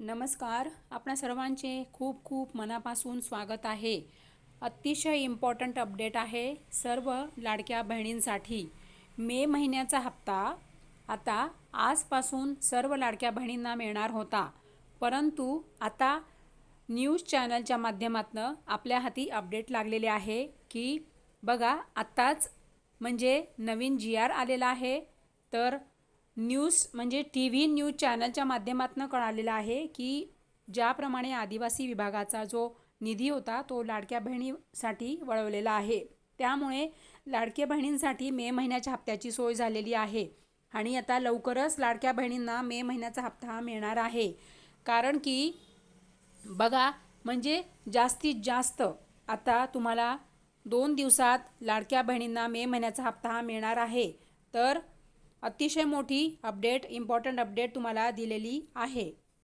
नमस्कार. आपणा सर्वांचे खूप खूप मनापासून स्वागत आहे. अतिशय इम्पॉर्टंट अपडेट आहे सर्व लाडक्या बहिणींसाठी. मे महिन्याचा हप्ता. आता आजपासून सर्व लाडक्या बहिणींना मिळणार होता. परंतु आता न्यूज चॅनलच्या माध्यमातून आपल्या हाती अपडेट लागलेले आहे की बघा आत्ताच म्हणजे नवीन जी आर आलेला आहे. तर न्यूज म्हणजे टी व्ही न्यूज चॅनलच्या माध्यमातून कळालेलं आहे की ज्याप्रमाणे आदिवासी विभागाचा जो निधी होता तो लाडक्या बहिणीसाठी वळवलेला आहे. त्यामुळे लाडक्या बहिणींसाठी मे महिन्याच्या हप्त्याची सोय झालेली आहे आणि आता लवकरच लाडक्या बहिणींना मे महिन्याचा हप्ता मिळणार आहे. कारण की बघा म्हणजे जास्तीत जास्त आता तुम्हाला दोन दिवसात लाडक्या बहिणींना मे महिन्याचा हप्ता हा मिळणार आहे. तर अतिशय मोठी अपडेट इम्पॉर्टंट अपडेट तुम्हाला दिलेली आहे.